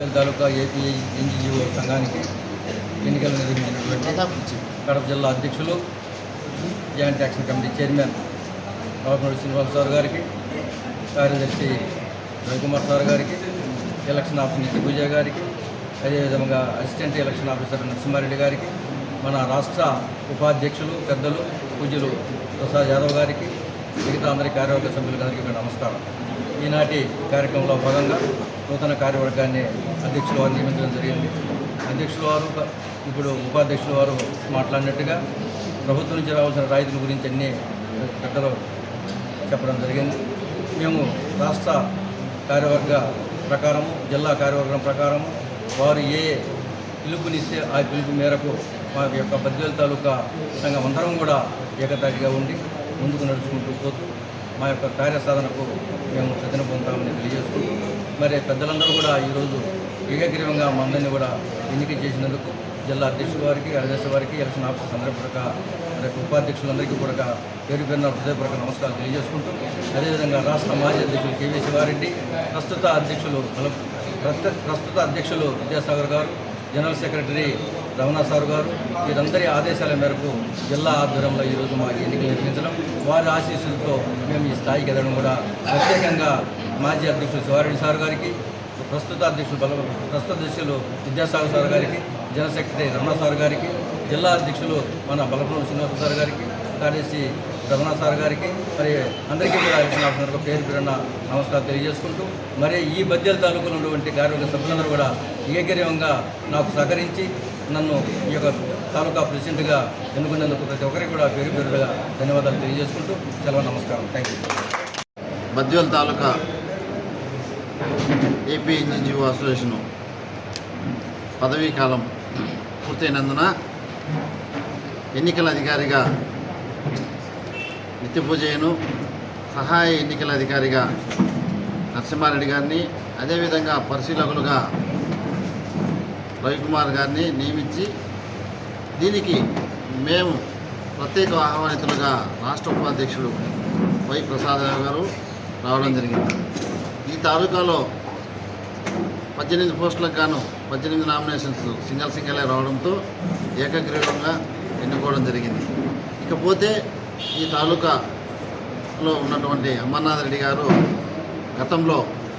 తాలూకా AP NGO సంఘానికి ఎన్నికలు నిర్వహించినటువంటి కడప జిల్లా అధ్యక్షులు joint action committee chairman Babunuri Srinivas sir గారికి కార్యదర్శి రవికుమార్ సార్ గారికి ఎలక్షన్ ఆఫీసర్ నిత్య పూజ గారికి అదేవిధంగా అసిస్టెంట్ ఎలక్షన్ ఆఫీసర్ నరసింహారెడ్డి గారికి మన రాష్ట్ర ఉపాధ్యక్షులు పెద్దలు పూజ్యులు ప్రసాద్ యాదవ్ గారికి మిగతా అందరి కార్యవర్గ కూడా నమస్కారం. ఈనాటి కార్యక్రమంలో భాగంగా నూతన కార్యవర్గాన్ని అధ్యక్షుల వారు నియమించడం జరిగింది. అధ్యక్షుల వారు ఇప్పుడు ఉపాధ్యక్షుల వారు మాట్లాడినట్టుగా ప్రభుత్వం నుంచి రావాల్సిన రాయితీల గురించి అన్నీ పెద్దలు చెప్పడం జరిగింది. మేము రాష్ట్ర కార్యవర్గ ప్రకారము జిల్లా కార్యవర్గం ప్రకారము వారు ఏ పిలుపునిస్తే ఆ పిలుపు మేరకు మా యొక్క బద్వేలు తాలూకా సంఘం అందరం కూడా ఏకతాటిగా ఉండి ముందుకు నడుచుకుంటూ పోతూ మా యొక్క కార్యసాధనకు మేము ప్రతిన పొందామని తెలియజేసుకుంటూ మరి పెద్దలందరూ కూడా ఈరోజు ఏకగ్రీవంగా మందరిని కూడా ఎన్నిక చేసినందుకు జిల్లా అధ్యక్షుల వారికి అధ్యక్ష వారికి ఎలక్షన్ ఆఫీసర్ అందరికీ కూడా మరి ఉపాధ్యక్షులందరికీ కూడా పేరు పేరున హృదయపూర్వక నమస్కారాలు తెలియజేసుకుంటూ అదేవిధంగా రాష్ట్ర మాజీ అధ్యక్షులు కేవీ శివారెడ్డి ప్రస్తుత అధ్యక్షులు ప్రస్తుత ప్రస్తుత అధ్యక్షులు విద్యాసాగర్ గారు జనరల్ సెక్రటరీ రమణ సార్ గారు వీరందరి ఆదేశాల మేరకు జిల్లా ఆధ్వర్యంలో ఈరోజు మా ఎన్నికలు నిర్వహించడం. వారి ఆశీస్సులతో మేము ఈ స్థాయికి ఎదగడం కూడా ప్రత్యేకంగా మాజీ అధ్యక్షులు శివారెడ్డి సార్ గారికి ప్రస్తుత అధ్యక్షులు బల ప్రస్తుత అధ్యక్షులు విద్యాసాగర్ సార్ గారికి జనరల్ సెక్రటరీ రమణ సార్ గారికి జిల్లా అధ్యక్షులు మన బలపురం శ్రీనివాస సార్ గారికి కార్యదర్శి రమణ సార్ గారికి మరి అందరికీ కూడా ఎలక్షన్ పేరు పేరున్న నమస్కారం తెలియజేసుకుంటూ మరి ఈ బద్యల తాలూకులో ఉన్నటువంటి కార్మిక సభ్యులందరూ కూడా ఏకగ్రీవంగా నాకు సహకరించి నన్ను ఈ యొక్క తాలూకా ప్రెసిడెంట్గా ఎన్నుకున్నందుకు ప్రతి ఒక్కరికి కూడా పేరు పేరుగా ధన్యవాదాలు తెలియజేసుకుంటూ సెలవు నమస్కారం. Thank you Badvel taluka AP NGO association పదవీ కాలం పూర్తయినందున ఎన్నికల అధికారిగా నిత్యపూజయ్యను సహాయ ఎన్నికల అధికారిగా నరసింహారెడ్డి గారిని అదేవిధంగా పరిశీలకులుగా రవికుమార్ గారిని నియమించి దీనికి మేము ప్రత్యేక ఆహ్వానితులుగా రాష్ట్ర ఉపాధ్యక్షుడు వై ప్రసాదరావు గారు రావడం జరిగింది. ఈ తాలూకాలో పద్దెనిమిది పోస్టులకు గాను పద్దెనిమిది నామినేషన్స్ సింగల్ సింగలే రావడంతో ఏకగ్రీవంగా ఎన్నుకోవడం జరిగింది. ఇకపోతే ఈ తాలూకాలో ఉన్నటువంటి అమర్నాథ్ రెడ్డి గారు గతంలో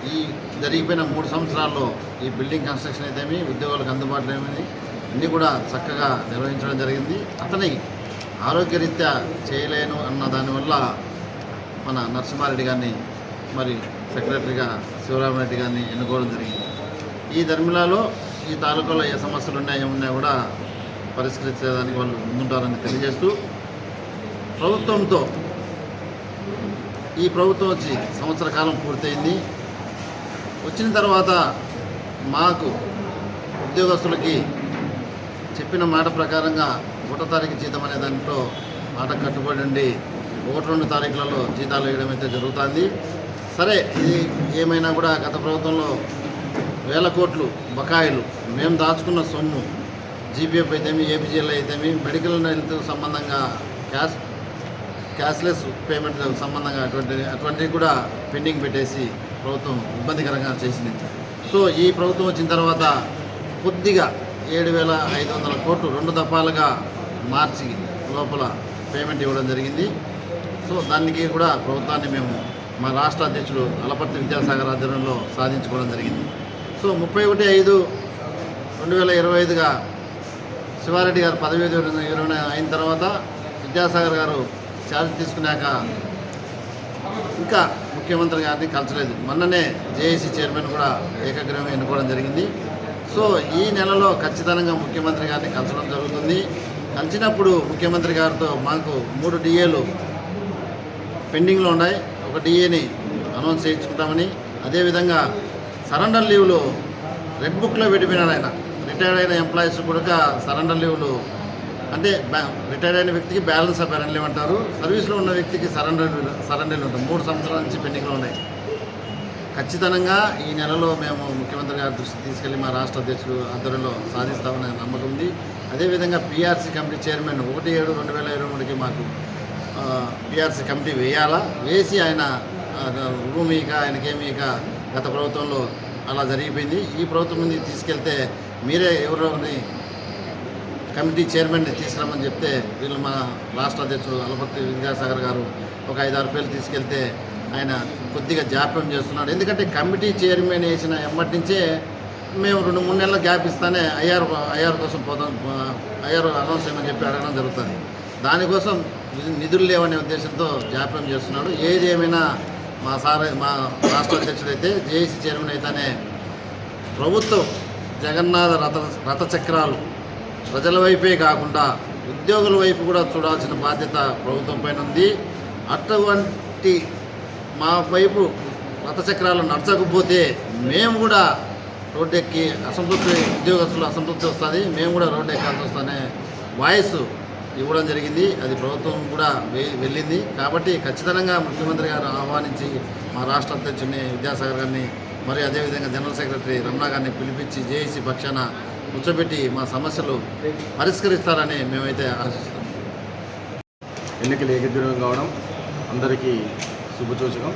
ఈ జరిగిపోయిన మూడు సంవత్సరాల్లో ఈ బిల్డింగ్ కన్స్ట్రక్షన్ అయితేమి ఉద్యోగులకు అందుబాటులో ఏమైంది అన్నీ కూడా చక్కగా నిర్వహించడం జరిగింది. అతని ఆరోగ్యరీత్యా చేయలేను అన్న దానివల్ల మన నరసింహారెడ్డి గారిని మరి సెక్రటరీగా శివరామరెడ్డి గారిని ఎన్నుకోవడం జరిగింది. ఈ ధర్మిలాలో ఈ తాలూకాలో ఏ సమస్యలు ఉన్నాయో ఏమున్నాయో కూడా పరిష్కరించేదానికి వాళ్ళు ముందుంటారని తెలియజేస్తూ ప్రభుత్వంతో ఈ ప్రభుత్వం వచ్చి సంవత్సర కాలం పూర్తయింది. వచ్చిన తర్వాత మాకు ఉద్యోగస్తులకి చెప్పిన మాట ప్రకారంగా ఒకటో తారీఖు జీతం అనే దాంట్లో మాట కట్టుబడి ఉండి ఒకటి రెండు తారీఖులలో జీతాలు వేయడం అయితే జరుగుతుంది. సరే ఇది ఏమైనా కూడా గత ప్రభుత్వంలో వేల కోట్లు బకాయిలు మేము దాచుకున్న సొమ్ము జీపీఎఫ్ అయితేమి ఏపీజీఎల్ అయితేమి మెడికల్ హెల్త్ సంబంధంగా క్యాష్ క్యాష్లెస్ పేమెంట్ సంబంధంగా అటువంటి అటువంటివి కూడా పెండింగ్ పెట్టేసి ప్రభుత్వం ఇబ్బందికరంగా చేసింది. సో ఈ ప్రభుత్వం వచ్చిన తర్వాత కొద్దిగా ఏడు వేల ఐదు వందల కోట్లు రెండు దఫాలుగా మార్చి లోపల పేమెంట్ ఇవ్వడం జరిగింది. సో దానికి కూడా ప్రభుత్వాన్ని మేము మా రాష్ట్ర అధ్యక్షుడు అలపర్తి విద్యాసాగర్ ఆధ్వర్యంలో సాధించుకోవడం జరిగింది. సో ముప్పై ఒకటి ఐదు రెండు వేల ఇరవై ఐదుగా శివారెడ్డి గారు పదవి విరమణ అయిన తర్వాత విద్యాసాగర్ గారు ఛార్జ్ తీసుకున్నాక ఇంకా ముఖ్యమంత్రి గారిని కలచలేదు. మొన్ననే జేఏసీ చైర్మన్ కూడా ఏకగ్రహం ఎన్నుకోవడం జరిగింది. సో ఈ నెలలో ఖచ్చితంగా ముఖ్యమంత్రి గారిని కలచడం జరుగుతుంది. కలిసినప్పుడు ముఖ్యమంత్రి గారితో మాకు మూడు డిఏలు పెండింగ్లో ఉన్నాయి. ఒక డిఏని అనౌన్స్ చేయించుకుంటామని. అదేవిధంగా సరెండర్ లీవ్లు రెడ్ బుక్లో పెట్టిపోయినారు ఆయన. రిటైర్డ్ అయిన ఎంప్లాయీస్ కూడా సరెండర్ లీవ్లు అంటే బ్యా- రిటైర్డ్ అయిన వ్యక్తికి బ్యాలెన్స్ ఆఫ్ లీవ్ అంటారు సర్వీస్లో ఉన్న వ్యక్తికి సరెండర్ సరెండర్లు ఉంటుంది. మూడు సంవత్సరాల నుంచి పెండింగ్లో ఉన్నాయి. ఖచ్చితంగా ఈ నెలలో మేము ముఖ్యమంత్రి గారి దృష్టికి తీసుకెళ్ళి మా రాష్ట్ర అధ్యక్షుడు ఆధ్వర్యంలో సాధిస్తామనే నమ్మకం ఉంది. అదేవిధంగా పీఆర్సీ కమిటీ చైర్మన్ ఒకటి ఏడు రెండు వేల ఇరవై మూడుకి మాకు పీఆర్సీ కమిటీ వేయాలా? వేసి ఆయన ఆ, రూమ్ ఇక ఇక గత ప్రభుత్వంలో అలా జరిగిపోయింది. ఈ ప్రభుత్వం ముందుకు తీసుకెళ్తే మీరే ఎవరెవరిని కమిటీ చైర్మన్ని తీసుకురామని చెప్తే వీళ్ళు మా రాష్ట్ర అధ్యక్షుడు అలపర్తి విద్యాసాగర్ గారు ఒక ఐదారు పేర్లు తీసుకెళ్తే ఆయన కొద్దిగా జాప్యం చేస్తున్నాడు. ఎందుకంటే కమిటీ చైర్మన్ వేసిన ఎమ్మటి నుంచే మేము రెండు మూడు నెలల గ్యాప్ ఇస్తానే ఐఆర్ ఐఆర్ కోసం పోతాం ఐఆర్ అనౌన్స్ చేయమని చెప్పి అడగడం జరుగుతుంది. దానికోసం నిధులు లేవనే ఉద్దేశంతో జాప్యం చేస్తున్నాడు. ఏది ఏమైనా మా సార్ మా రాష్ట్ర అధ్యక్షుడు అయితే జేఏసీ చైర్మన్ అయితేనే ప్రభుత్వం జగన్నాథ రథ రథచక్రాలు ప్రజల వైపే కాకుండా ఉద్యోగుల వైపు కూడా చూడాల్సిన బాధ్యత ప్రభుత్వం పైన ఉంది. అటువంటి మా వైపు రథచక్రాలు నడచకపోతే మేము కూడా రోడ్డెక్కి అసంతృప్తి ఉద్యోగస్తులు అసంతృప్తి వస్తుంది. మేము కూడా రోడ్డు ఎక్కాల్సి వస్తుందనే వాయిస్ ఇవ్వడం జరిగింది. అది ప్రభుత్వం కూడా వెళ్ళింది. కాబట్టి ఖచ్చితంగా ముఖ్యమంత్రి గారు ఆహ్వానించి మా రాష్ట్ర అధ్యక్షుడిని విద్యాసాగర్ గారిని మరియు అదేవిధంగా జనరల్ సెక్రటరీ రమణ గారిని పిలిపించి జేఏసీ పక్షాన కూర్చోబెట్టి మా సమస్యలు పరిష్కరిస్తారని మేమైతే ఆశిస్తున్నాం. ఎన్నికలు ఏకగ్రీవం కావడం అందరికీ శుభసూచకం.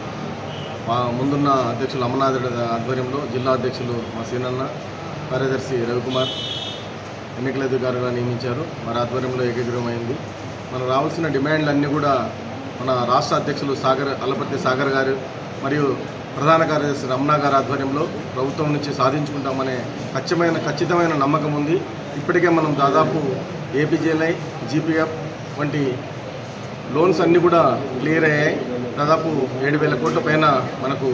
మా ముందున్న అధ్యక్షులు అమర్నాథుడి ఆధ్వర్యంలో జిల్లా అధ్యక్షులు మా సీనన్న కార్యదర్శి రవికుమార్ ఎన్నికల అధికారులుగా నియమించారు. వారి ఆధ్వర్యంలో ఏకగ్రీవం అయింది. మనకు రావాల్సిన డిమాండ్లన్నీ కూడా మన రాష్ట్ర అధ్యక్షులు సాగర్ అల్లపర్తి సాగర్ గారు మరియు ప్రధాన కార్యదర్శి రమణ గారి ఆధ్వర్యంలో ప్రభుత్వం నుంచి సాధించుకుంటామనే ఖచ్చితమైన ఖచ్చితమైన నమ్మకం ఉంది. ఇప్పటికే మనం దాదాపు ఏపీజేఎల్ఐ జీపీఎఫ్ వంటి లోన్స్ అన్నీ కూడా క్లియర్ అయ్యాయి. దాదాపు ఏడు వేల కోట్ల పైన మనకు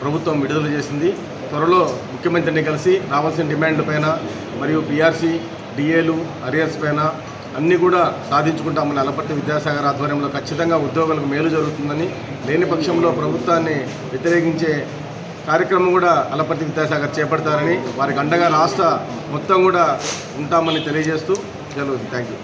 ప్రభుత్వం విడుదల చేసింది. త్వరలో ముఖ్యమంత్రిని కలిసి రావాల్సిన డిమాండ్ల పైన మరియు బీఆర్సీ డిఏలు అరియర్స్ పైన అన్నీ కూడా సాధించుకుంటామని అలపర్తి విద్యాసాగర్ ఆధ్వర్యంలో ఖచ్చితంగా ఉద్యోగులకు మేలు జరుగుతుందని లేని పక్షంలో ప్రభుత్వాన్ని వ్యతిరేకించే కార్యక్రమం కూడా అలపర్తి విద్యాసాగర్ చేపడతారని వారికి అండగా రాష్ట్ర మొత్తం కూడా ఉంటామని తెలియజేస్తూ జరుగుతుంది. Thank you